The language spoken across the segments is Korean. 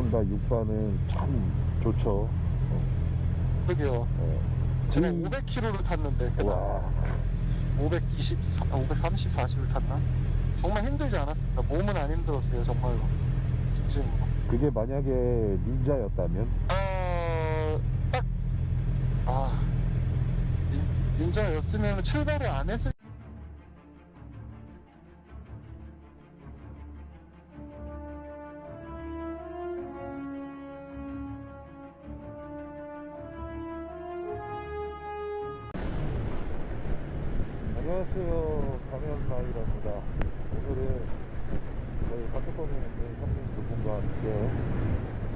혼다 6반은 참 좋죠. 그러게요. 네. 제가 음. 500km를 탔는데 와, 520, 530, 40을 탔나? 정말 힘들지 않았습니다. 몸은 안 힘들었어요, 정말로. 진심으로. 그게 만약에 닌자였다면? 아, 딱, 아, 닌- 닌자였으면 출발을 안 했을 안녕하세요. 가면라이더입니다. 오늘은 저희 카톡방에 있는 형님 두 분과 함께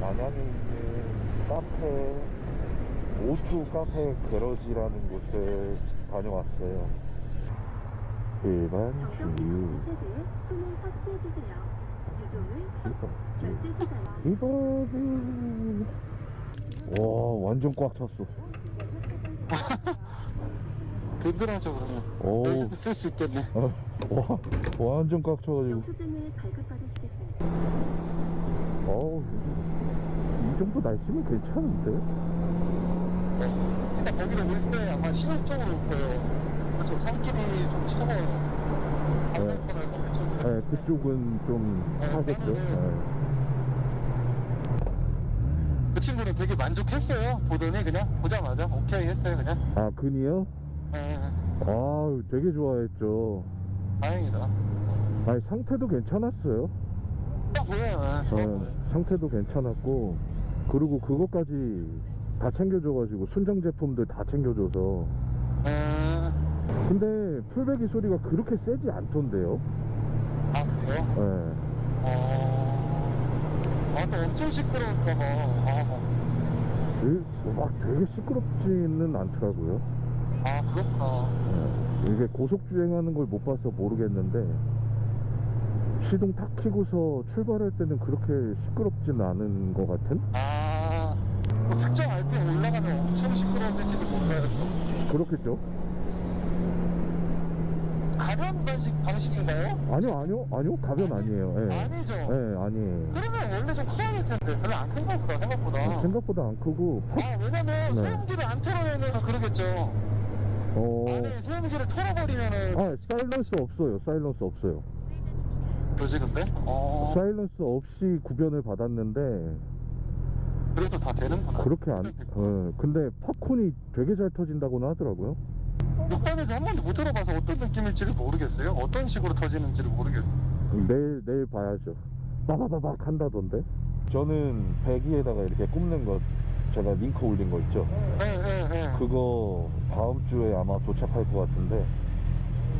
안양에 있는 카페, 오투 카페 게러지라는 곳을 다녀왔어요. 일반 주유. 수단. 이거는 와 완전 꽉 찼어. 든든하죠, 그러면. 오. 내일도 쓸 수 있겠네. 어, 와 완전 꽉 차가지고. 영수증을 발급받으시겠습니다. 어우 이 정도 날씨면 괜찮은데? 네. 일단 거기로 올 때 아마 쪽으로 올 거예요. 그쪽 산길이 좀 차가워요. 터널 거기 쪽으로. 네, 그쪽은 좀 네, 차겠죠. 싸네. 그 친구는 되게 만족했어요. 보더니 그냥 보자마자 오케이 했어요, 그냥. 아 근이요? 네, 아 되게 좋아했죠. 다행이다. 아니 상태도 괜찮았어요. 딱 보여요. 네, 어, 보여요. 상태도 괜찮았고 그리고 그것까지 다 챙겨줘가지고 순정 제품들 다 챙겨줘서 네. 근데 풀베기 소리가 그렇게 세지 않던데요? 아, 그래요? 네. 어. 아, 또 엄청 시끄러울까봐. 아, 그- 막 되게 시끄럽지는 않더라고요. 아, 그렇구나. 네. 이게 고속 주행하는 걸 못 봐서 모르겠는데 시동 탁 키고서 출발할 때는 그렇게 시끄럽진 않은 것 같은? 아, 뭐 특정 RPM 올라가면 엄청 시끄러워질지도 몰라요. 또. 그렇겠죠? 가변 방식, 방식인가요? 아니요, 아니요, 아니요, 가변 아니 에요. 예. 아니죠. 예, 아니에요. 그러면 원래 좀 커야 될 텐데 별로 안 큰가 보다 생각보다. 생각보다 안 크고, 퍽, 아 왜냐면 네. 소음기를 안 털어내면 그러겠죠. 어, 안에 소음기를 털어버리면은 아, 사일런스 없어요. 사일런스 없어요. 뭐지 근데? 어 사일런스 없이 구변을 받았는데, 그래서 다 되는구나. 그렇게 안, 어, 근데 팝콘이 되게 잘 터진다고는 하더라고요. 6반에서 한 번도 못 들어봐서 어떤 느낌일지를 모르겠어요. 어떤 식으로 터지는지를 모르겠어. 내일, 내일 봐야죠. 빠바바박 한다던데? 저는 배기에다가 이렇게 굽는 것, 제가 링크 올린 거 있죠? 네, 네, 네. 그거 다음 주에 아마 도착할 것 같은데,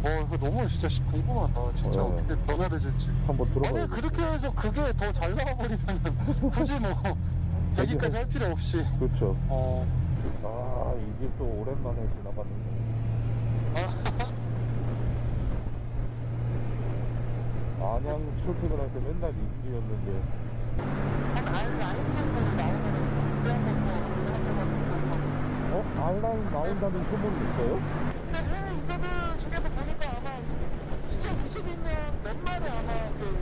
어, 그거 너무 진짜 시- 궁금하다. 진짜 네. 어떻게 변화를줄지. 한번 들어봐야 만약 그렇게 해서 그게 더 잘 나와버리면 굳이 뭐 여기까지 할 필요 없이. 그렇죠. 어. 아, 이게 또 오랜만에 지나봤는데. 안양 출퇴근할 때 맨날 이 길이었는데. 한 알, 라인 정도 나오면 어? 알라인 나온다는 소문이 있어요? 근데 해외 유저들 중에서 보니까 아마 2022년 연말에 아마 그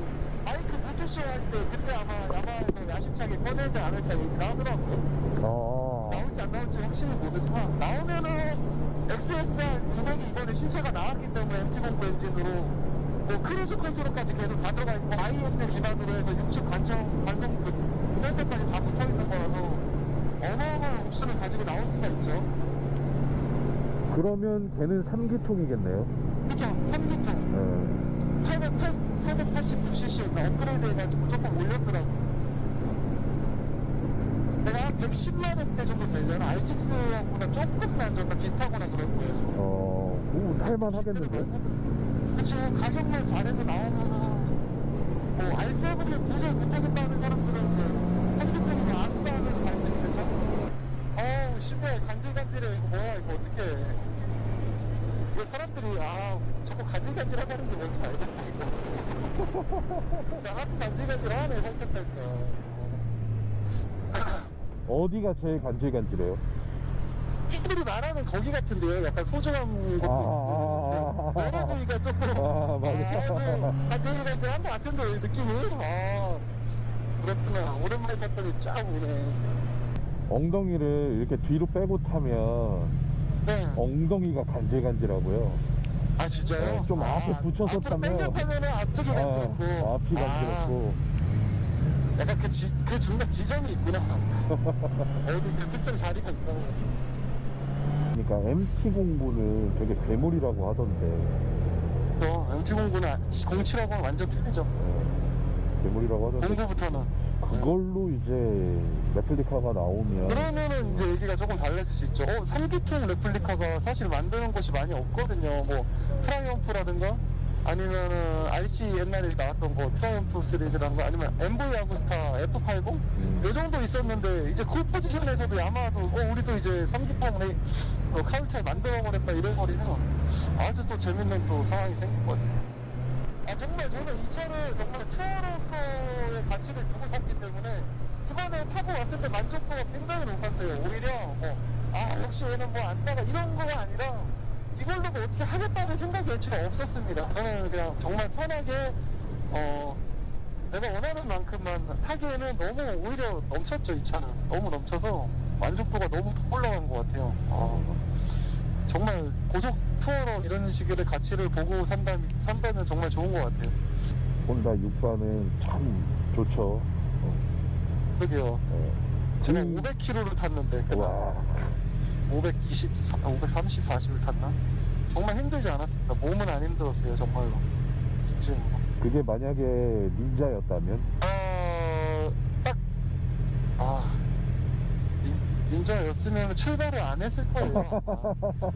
바이크 모토쇼 할 때 그때 아마 야마에서 야심차게 꺼내지 않을까 얘기를 하더라고요. 아, 나올지 안 나올지 확실히 모르지만 나오면은 XSR 900이 이번에 신체가 나왔기 때문에 MT09 엔진으로 뭐 크루즈 컨트롤까지 계속 다 들어가 있고 IMU 기반으로 해서 육축 관청 관성 그 센서까지 다 붙어 있는 거라서 어마어마한 옵션을 가지고 나올 수가 있죠. 그러면 걔는 3기통이겠네요. 그쵸? 3기통 네. 889cc였나 업그레이드 해가지고 조금 올렸더라고. 내가 한 110만원대 정도 되려나 R6보다 조금만 좀더 비슷하거나 그럴 거예요. 어, 오, 탈만 하겠는데? 그치, 가격만 잘해서 나오면은, 뭐, R7을 도저히 못하겠다는 사람들은 그, 3기통이면 아싸 하면서 갈 수 있겠죠? 어우, 씨발, 간질간질해. 이거 뭐야, 이거 어떡해. 이거 사람들이, 아, 자꾸 간질간질 하다는 게 뭔지 알겠다, 이거. 자, 한 간질간질 하네, 살짝 살짝. 어디가 제일 간질간질해요? 친구들이 말하는 거기 같은데요. 약간 소중한 것도 아, 아, 있고. 아, 아, 여러 부위가 조금. 아, 맞아. 아주 간질간질한 것 같은데, 느낌이. 아. 그렇구나. 오랜만에 탔더니 쫙 오네. 엉덩이를 이렇게 뒤로 빼고 타면 네. 엉덩이가 간질간질하고요. 아 진짜요? 어, 좀 앞에 붙여서 앞으로 타면- 타면은 앞쪽이 아, 간지럽고. 앞이 간지럽고. 아, 약간 그, 지, 그 중간 지점이 있구나. 어디 그 특정 자리가 있다고. 그러니까 MT 공부는 되게 괴물이라고 하던데. 또 MT 공구는 07하고는 완전 틀리죠. 어, 괴물이라고 하던데. 공구부터는. 그걸로 이제 레플리카가 나오면 그러면은 이제 얘기가 조금 달라질 수 있죠. 어, 3기통 레플리카가 사실 만드는 곳이 많이 없거든요. 뭐 트라이엄프라든가 아니면은 RC 옛날에 나왔던 거 트라이엄프 시리즈라든가 아니면 엠보이 아구스타 F80 음. 요 정도 있었는데 이제 그 포지션에서도 야마도 어 우리도 이제 3기통 레 어, 카울차를 만들어 버렸다 이래버리면 아주 또 재밌는 또 상황이 생길 것 같아요. 아 정말 저는 이 차를 정말 투어로서의 가치를 주고 샀기 때문에 이번에 타고 왔을 때 만족도가 굉장히 높았어요. 오히려 뭐, 아 역시 얘는 뭐 안 나가 이런 거가 아니라 이걸로 뭐 어떻게 하겠다는 생각이 애초에 없었습니다. 저는 그냥 정말 편하게 어 내가 원하는 만큼만 타기에는 너무 오히려 넘쳤죠 이 차는 너무 넘쳐서 만족도가 너무 더 올라간 것 같아요. 아, 정말 고속 투어로 이런 식의 가치를 보고 산다, 산다면 정말 좋은 것 같아요. 혼다 6반은 참 좋죠. 어, 그러게요. 어. 제가 음. 500km를 탔는데 그날 와, 524, 530, 40을 탔나? 정말 힘들지 않았습니다. 몸은 안 힘들었어요 정말로. 진심으로. 그게 만약에 닌자였다면 아, 딱, 아, 닌- 닌자였으면 출발을 안 했을 거예요.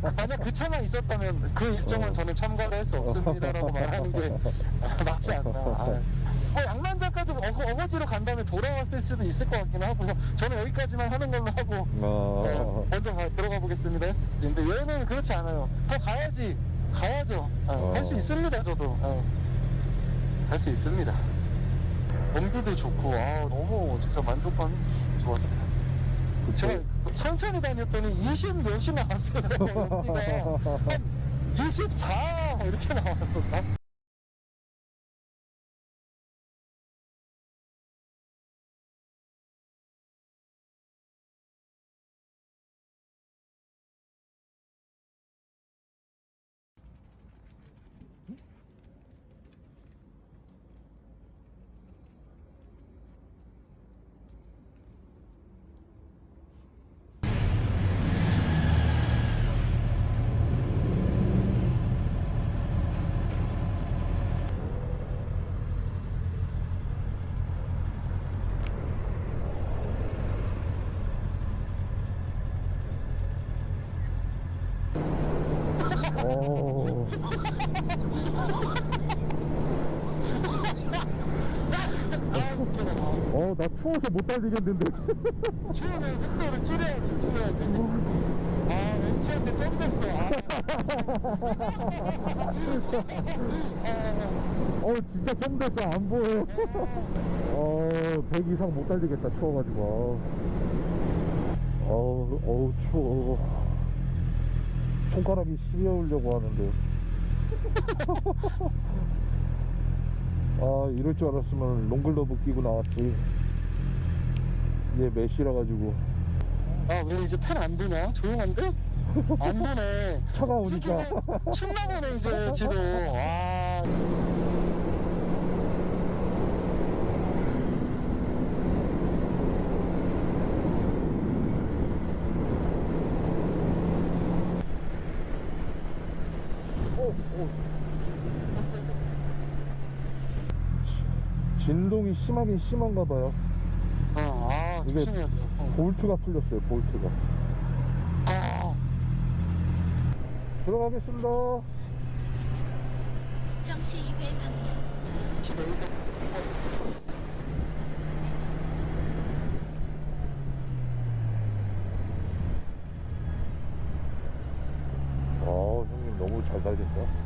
아, 만약 그 차만 있었다면 그 일정은 어. 저는 참가를 할 수 없습니다라고 말하는 게 맞지 않나. 아, 뭐 양만자까지 어거, 어거지로 간 다음에 돌아왔을 수도 있을 것 같긴 하고 저는 여기까지만 하는 걸로 하고 어, 어, 먼저 가- 들어가 보겠습니다 했을 수도 있는데 얘는 그렇지 않아요. 더 가야지. 가야죠. 어. 갈 수 있습니다, 저도. 갈 수 있습니다. 연비도 좋고, 아, 너무 진짜 만족감이 좋았어요. 제 가 천천히 다녔더니 20 몇이 나왔어요. 연비가. 한24 이렇게 나왔었다. 어, 아, 웃겨라. 어, 나 추워서 못 달리겠는데. 추우면 속도를 줄여야 돼, 줄여야 돼. 아, 왼치한테 점 됐어. 아. 아, 어, 진짜 좀 됐어. 안 보여. 어, 100 이상 못 달리겠다. 추워가지고. 어우, 어우, 추워. 손가락이 시려우려고 하는데. 아, 이럴 줄 알았으면 롱글러브 끼고 나왔지. 얘 메시라 가지고. 아, 왜 이제 펜안 드냐? 조용한데? 안 드네. 차가 오니까. 수준에 춥나 보네, 이제, 지도. 아. 어, 어. 진동이 심하긴 심한가 봐요. 어, 아, 이게 조심해야 돼요. 어. 볼트가 풀렸어요, 볼트가. 아, 들어가겠습니다. 정시 2회 방면 지금 여기서. 아, 형님 너무 잘 달린다.